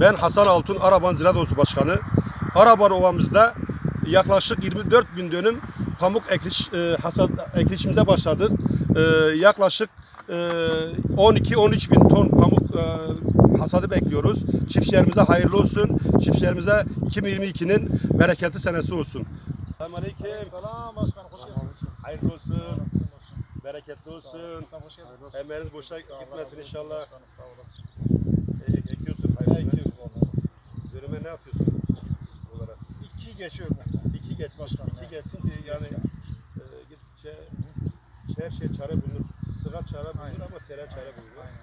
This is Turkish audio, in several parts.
Ben Hasan Altun Araban Ziraat Odası Başkanı. Araban Ovamızda yaklaşık 24 bin dönüm pamuk ekliş, e, hasat eklişimize başladık. E, yaklaşık e, 12-13 bin ton pamuk e, hasadı bekliyoruz. Çiftçilerimize hayırlı olsun. Çiftçilerimize 2022'nin bereketli senesi olsun. Selamünaleyküm. Selam başkanım hoş geldiniz. Hayırlı olsun. Bereketli olsun. Emeğiniz boşa gitmesin inşallah. Sağ olasın. Ekiyorsun hayırlı. ekiyoruz Dönüme ne yapıyorsun çift olarak? İki geçiyor. İki geçsin. Başkanım, iki geçsin ki yani e, gittikçe her şey çare bulunur. Sıra çare bulunur Aynen. ama seren çare bulunur. Aynen.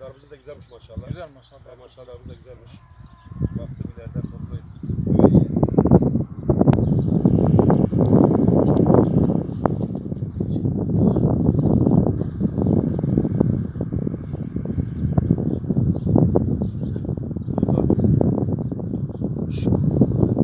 Darbuzu da güzelmiş maşallah. Güzel maşallah. Ha, maşallah bu da güzelmiş. Baktım ileride ettim.